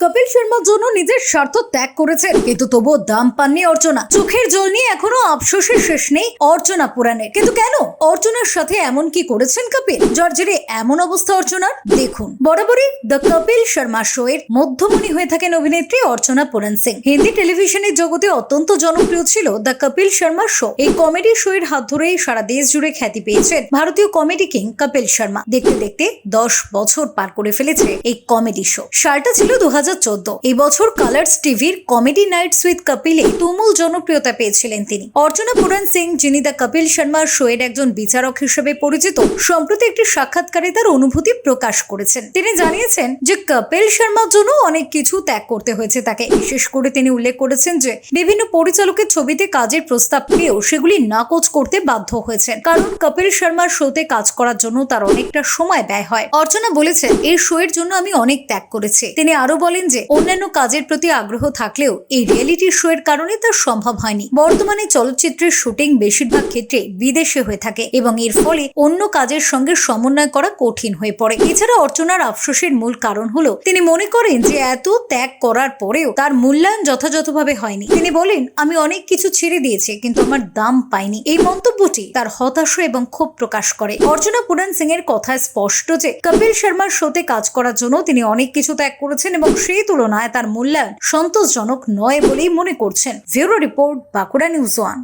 কপিল শর্মার জন্য নিজের স্বার্থ ত্যাগ করেছেন, কিন্তু তবুও দাম পাননি অর্চনা। চোখের জল নিয়ে এখনও আফসোসের শেষ নেই অর্চনা পুরাণে। কিন্তু কেন? অর্চনার সাথে এমন কি করেছেন কপিল? যার জেরে এমন অবস্থা অর্চনার? দেখুন। বরাবরই দ্য কপিল শর্মা শো এর মধ্যমণি হয়ে থাকেন অভিনেত্রী অর্চনা পুরাণ সিং হিন্দি টেলিভিশনের জগতে অত্যন্ত জনপ্রিয় ছিল দ্য কপিল শর্মা শো। এই কমেডি শো এর হাত ধরেই সারা দেশ জুড়ে খ্যাতি পেয়েছেন ভারতীয় কমেডি কিং কপিল শর্মা। দেখতে দেখতে দশ বছর পার করে ফেলেছে এই কমেডি শো। সালটা ছিল দু হাজার এই বছর কালার্স টিভির কমেডি নাইটস উইথ কপিলে তুমুল জনপ্রিয়তা পেয়েছিলেন তিনি। অর্চনা পুরাণ সিং যিনি দ্য কপিল শর্মা শো এর একজন বিচারক হিসেবে পরিচিত, সম্প্রতি একটি সাক্ষাৎকারে তার অনুভূতি প্রকাশ করেছেন। তিনি জানিয়েছেন যে কপিল শর্মার জন্য অনেক কিছু ত্যাগ করতে হয়েছে তাকে। বিশেষ করে তিনি উল্লেখ করেছেন যে বিভিন্ন পরিচালকের ছবিতে কাজের প্রস্তাব পেয়েও সেগুলি নাকচ করতে বাধ্য হয়েছেন। কারণ কপিল শর্মার শোতে কাজ করার জন্য তার অনেকটা সময় ব্যয় হয়। অর্চনা বলেছেন, এই শো এর জন্য আমি অনেক ত্যাগ করেছি। তিনি আরও বলেন যে, অন্যান্য কাজের প্রতি আগ্রহ থাকলেও এই রিয়েলিটি শো এর কারণে তার সম্ভব হয়নি। বর্তমানে চলচ্চিত্রের শুটিং বেশিরভাগ ক্ষেত্রে বিদেশে হয়ে থাকে এবং এর ফলে অন্য কাজের সঙ্গে সমন্বয় করা কঠিন হয়ে পড়ে। এছাড়া অর্চনার আফসোসের মূল কারণ হলো, তিনি মনে করেন যে এত ত্যাগ করার পরেও তার মূল্যায়ন যথাযথভাবে হয়নি। তিনি বলেন, আমি অনেক কিছু ছেড়ে দিয়েছি, কিন্তু আমার দাম পাইনি। এই মন্তব্যটি তার হতাশা এবং ক্ষোভ প্রকাশ করে। অর্চনা পুরাণ সিং এর কথায় স্পষ্ট যে, কপিল শর্মার শোতে কাজ করার জন্য তিনি অনেক কিছু ত্যাগ করেছেন এবং সেই তুলনায় তার মূল্যায়ন সন্তোষজনক নয় বলেই মনে করছেন bureau report Bankura news one.